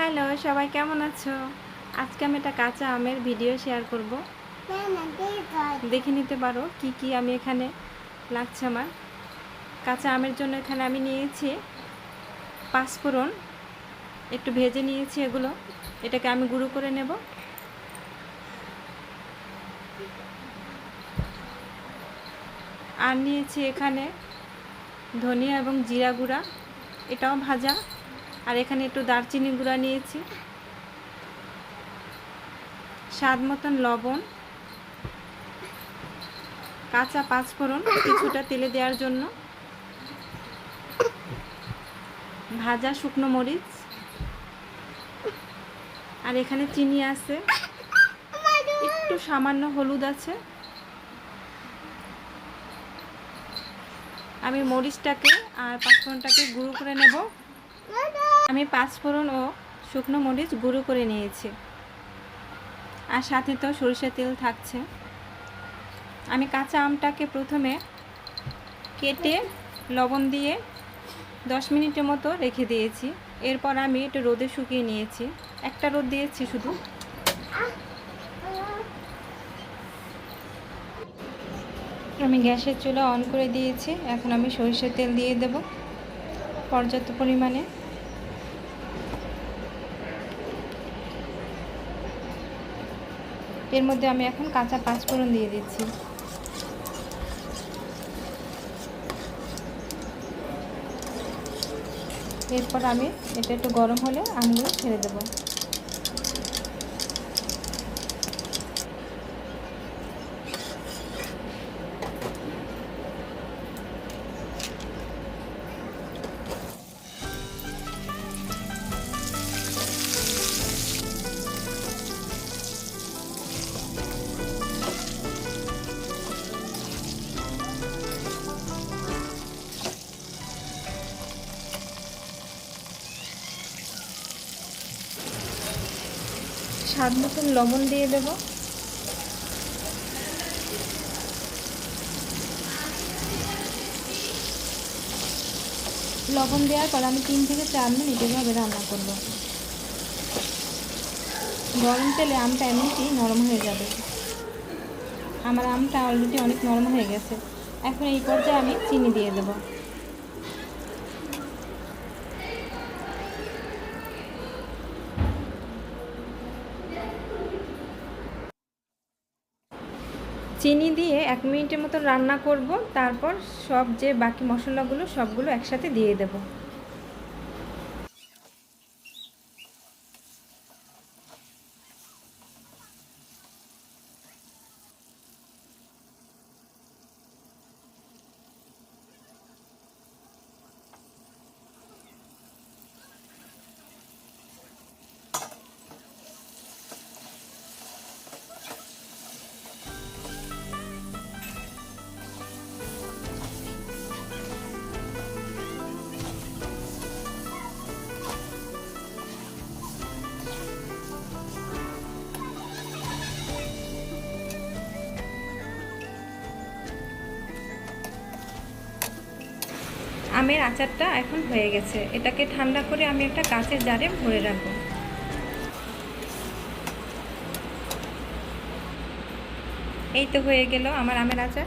Hello, সবাই কেমন আছো? আজকে আমি একটা কাঁচা আমের ভিডিও শেয়ার করব। দেখে নিতে পারো কি কি আমি এখানে লাগছে আমার। কাঁচা আমের জন্য এখানে আমি নিয়েছি পাঁচফোড়ন, একটু ভেজে নিয়েছি এগুলো। এটাকে আমি গুঁড়ো করে নেব। আর নিয়েছি এখানে ধনিয়া এবং জিরা গুঁড়া। এটাও ভাজা। আর এখানে একটু দারচিনি গুঁড়া নিয়েছি। স্বাদ মতন লবণ, কাঁচা পাঁচফোড়ন কিছুটা তেলে দেওয়ার জন্য, ভাজা শুকনো মরিচ, আর এখানে চিনি আছে। একটু সামান্য হলুদ আছে। আমি মরিচটাকে আর পাঁচফোড়নটাকে গুঁড়ো করে নেব। আমি পাঁচফোড়ন ও শুকনো মরিচ গুঁড়ো করে নিয়েছি। আর সাথে তো সরিষা তেল থাকছে। আমি কাঁচা আমটাকে প্রথমে কেটে লবণ দিয়ে দশ মিনিটের মতো রেখে দিয়েছি। এরপর আমি একটু রোদে শুকিয়ে নিয়েছি। একটা রোদ দিয়েছি শুধু। আমি গ্যাসের চুলা অন করে দিয়েছি। এখন আমি সরিষার তেল দিয়ে দেব। পর্যাপ্ত পরিমাণে। এর মধ্যে আমি এখন কাঁচা পাঁচফোড়ন দিয়ে দিচ্ছি। এরপর আমি এটা একটু গরম হলে আমগুলো ছেড়ে দেবো। স্বাদ মতন লবণ দিয়ে দেব। লবণ দেওয়ার পর আমি তিন থেকে চার মিনিট এভাবে রান্না করব। গরম তেলে আমটা এমনিতেই নরম হয়ে যাবে। আমার আমটা অলরেডি অনেক নরম হয়ে গেছে। এখন এই পর্যায়ে আমি চিনি দিয়ে দেবো। চিনি দিয়ে এক মিনিটের মতো রান্না করব, তারপর সব যে বাকি মশলাগুলো, সবগুলো একসাথে দিয়ে দেব। আমের আচারটা এখন হয়ে গেছে। এটাকে ঠান্ডা করে আমি একটা কাঁচের জারে ভরে রাখব। এই তো হয়ে গেল আমার আমের আচার।